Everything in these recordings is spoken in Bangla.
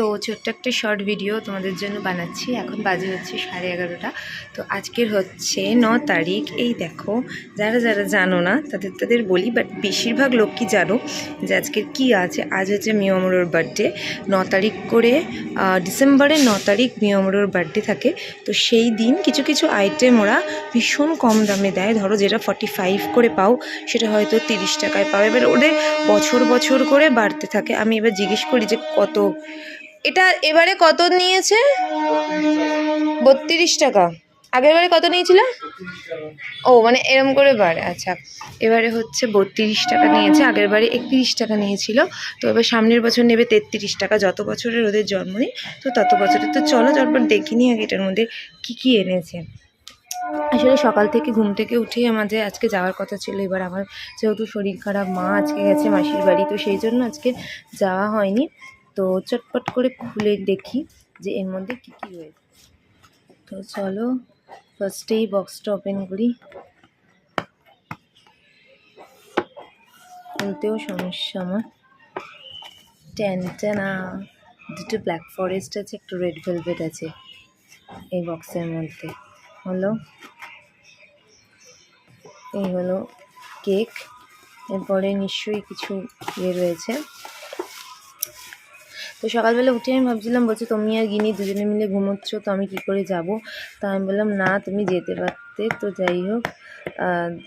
তো ছোট্ট একটা শর্ট ভিডিও তোমাদের জন্য বানাচ্ছি। এখন বাজে হচ্ছে সাড়ে এগারোটা। তো আজকের হচ্ছে ন তারিখ। এই দেখো, যারা যারা জানো না, তাদের তাদের বলি বাট বেশিরভাগ লোক কি জানো যে আজকের কি আছে? আজ হচ্ছে মিয়মরোর বার্থডে ন তারিখ করে ডিসেম্বরের ন তারিখ মিয়মরোর বার্থডে থাকে। তো সেই দিন কিছু কিছু আইটেম ওরা ভীষণ কম দামে দেয়। ধরো যেটা ফর্টি ফাইভ করে পাও, সেটা হয়তো তিরিশ টাকায় পাও। এবার ওদের বছর বছর করে বাড়তে থাকে। আমি এবার জিজ্ঞেস করি যে কত এটা এবারে কত নিয়েছে? বত্রিশ টাকা। আগের বারে কত নিয়েছিল? ও মানে এরম করে বাড়ে আচ্ছা। এবারে হচ্ছে বত্রিশ টাকা নিয়েছে, আগের বারে একত্রিশ টাকা নিয়েছিল। তো এবার সামনের বছর নেবে তেত্রিশ টাকা, যত বছরের ওদের জন্ম নেই, তো তত বছরে তো চলো, তারপর দেখিনি আগে এটার মধ্যে কী কী এনেছে। আসলে সকাল থেকে ঘুম থেকে উঠেই আমাদের আজকে যাওয়ার কথা ছিল, এবার আমার যেহেতু শরীর খারাপ, মা আজকে গেছে মাসির বাড়ি, তো সেই জন্য আজকে যাওয়া হয়নি। তো চটপট করে খুলে দেখি যে এর মধ্যে কী কী রয়েছে। তো চলো ফার্স্টেই বক্সটা ওপেন করি। খুলতেও সমস্যা আমার। টেনটেনা দুটো ব্ল্যাক ফরেস্ট আছে, একটু রেড ভেলভেট আছে এই বক্সের মধ্যে। হলো, এই হলো কেক এরপরে নিশ্চয়ই কিছু ইয়ে রয়েছে। তো সকালবেলা উঠে আমি ভাবছিলাম, বলছে, তুমি আর গিনি দুজনে মিলে ঘুমোচ্ছ, তো আমি কি করে যাব? তা আমি বললাম, না, তুমি যেতে পারতে। তো যাই হোক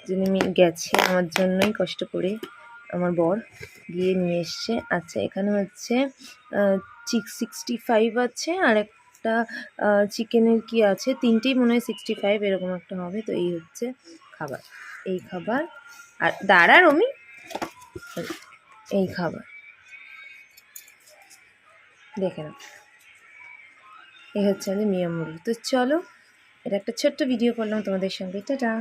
যিনি গেছে, আমার জন্যই কষ্ট করে আমার বর গিয়ে নিয়ে এসছে। আচ্ছা এখানে হচ্ছে চিক সিক্সটি ফাইভ আছে, আর একটা চিকেনের কি আছে? তিনটেই মনে হয় সিক্সটি ফাইভ এরকম একটা হবে। তো এই হচ্ছে খাবার, এই খাবার। আর দাঁড়া রমি, এই খাবার। দেখে নাও। এই হচ্ছে আমাদের মিয়ামুড়ি তো চলো, এটা একটা ছোট্ট ভিডিও করলাম তোমাদের সঙ্গে। টাটা!